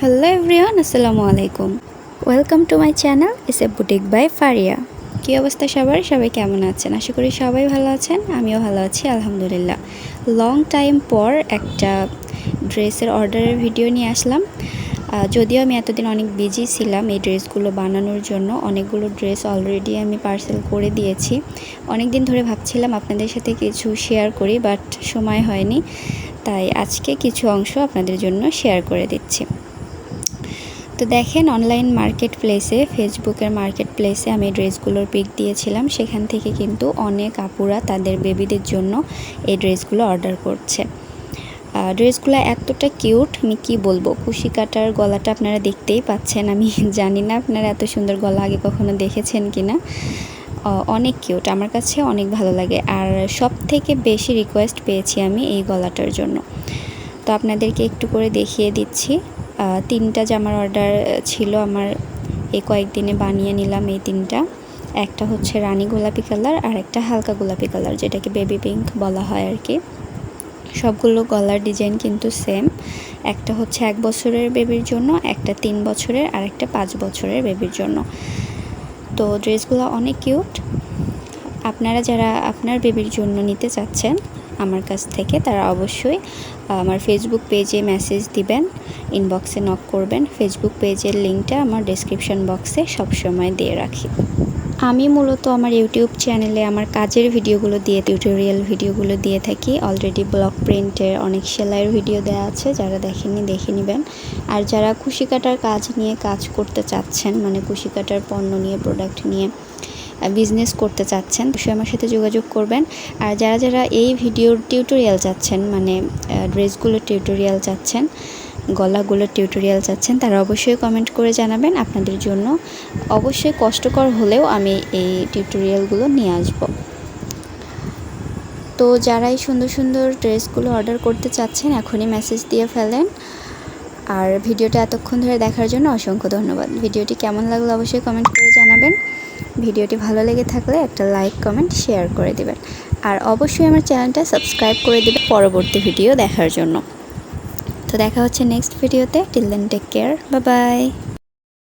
Hello everyone আসসালামু আলাইকুম welcome to my channel is a boutique by Faria কী অবস্থা সবার? সবাই কেমন আছেন? আশা করি সবাই ভালো আছেন, আমিও ভালো আছি, আলহামদুলিল্লাহ। লং টাইম পর একটা ড্রেসের অর্ডারের ভিডিও নিয়ে আসলাম। যদিও আমি এতদিন অনেক বিজি ছিলাম এই ড্রেসগুলো বানানোর জন্য, অনেকগুলো ড্রেস অলরেডি আমি পার্সেল করে দিয়েছি। অনেক দিন ধরে ভাবছিলাম আপনাদের সাথে কিছু শেয়ার করি বাট সময় হয়নি। তাই আজকে কিছু অংশ আপনাদের জন্য শেয়ার করে দিচ্ছি। তো দেখেন অনলাইন মার্কেট প্লেসে ফেসবুকের মার্কেট প্লেসে আমি ড্রেসগুলোর পিক দিয়েছিলাম। সেখান থেকে কিন্তু অনেক আপুরা তাদের বেবিদের জন্য এই ড্রেসগুলো অর্ডার করছে। ড্রেসগুলো এতটা কিউট আমি কী বলব? কুশি কাটার গলাটা আপনারা দেখতেই পাচ্ছেন। আমি জানি না আপনারা এত সুন্দর গলা আগে কখনো দেখেছেন কি না অনেক কিউট আমার কাছে অনেক ভালো লাগে। আর সব থেকে বেশি রিকোয়েস্ট পেয়েছি আমি এই গলাটার জন্য। তো আপনাদেরকে একটু করে দেখিয়ে দিচ্ছি। তিনটা জামার অর্ডার ছিল, আমার এই কয়েকদিনে বানিয়ে নিলাম এই তিনটা। একটা হচ্ছে রানী গোলাপি কালার আর একটা হালকা গোলাপি কালার যেটাকে বেবি পিঙ্ক বলা হয় আর কি। সবগুলো গলার ডিজাইন কিন্তু সেম একটা হচ্ছে এক বছরের বেবির জন্য, একটা তিন বছরের, আর একটা পাঁচ বছরের বেবির জন্য। তো ড্রেসগুলো অনেক কিউট আপনারা যারা আপনার বেবির জন্য নিতে চাচ্ছেন আমার কাছ থেকে, তারা অবশ্যই আমার ফেসবুক পেজে মেসেজ দিবেন ইনবক্সে নক করবেন। ফেসবুক পেজের লিঙ্কটা আমার ডেসক্রিপশন বক্সে সবসময় দিয়ে রাখি। আমি মূলত আমার ইউটিউব চ্যানেলে আমার কাজের ভিডিওগুলো দিয়ে টিউটোরিয়াল ভিডিওগুলো দিয়ে থাকি। অলরেডি ব্লক প্রিন্টের অনেক সেলাইয়ের ভিডিও দেওয়া আছে, যারা দেখেননি দেখে নেবেন। আর যারা কুশি কাটার কাজ নিয়ে কাজ করতে চাচ্ছেন মানে কুশি কাটার পণ্য নিয়ে প্রোডাক্ট নিয়ে বিজনেস করতে চাচ্ছেন সে আমার সাথে যোগাযোগ করবেন। আর যারা যারা এই ভিডিওর টিউটোরিয়াল চাচ্ছেন মানে ড্রেসগুলোর টিউটোরিয়াল চাচ্ছেন গলাগুলোর টিউটোরিয়াল চাচ্ছেন, তারা অবশ্যই কমেন্ট করে জানাবেন। আপনাদের জন্য অবশ্যই কষ্টকর হলেও আমি এই টিউটোরিয়ালগুলো নিয়ে আসব। তো যারা এই সুন্দর সুন্দর ড্রেসগুলো অর্ডার করতে চাচ্ছেন, এখনই মেসেজ দিয়ে ফেলেন। আর ভিডিওটা এতক্ষণ ধরে দেখার জন্য অসংখ্য ধন্যবাদ। ভিডিওটি কেমন লাগল অবশ্যই কমেন্ট করে জানাবেন। ভিডিওটি ভালো লেগে থাকলে একটা লাইক, কমেন্ট, শেয়ার করে দেবেন। আর অবশ্যই আমার চ্যানেলটা সাবস্ক্রাইব করে দেবে পরবর্তী ভিডিও দেখার জন্য। তো দেখা হচ্ছে নেক্সট ভিডিওতে। টিল দেন টেক কেয়ার বা বাই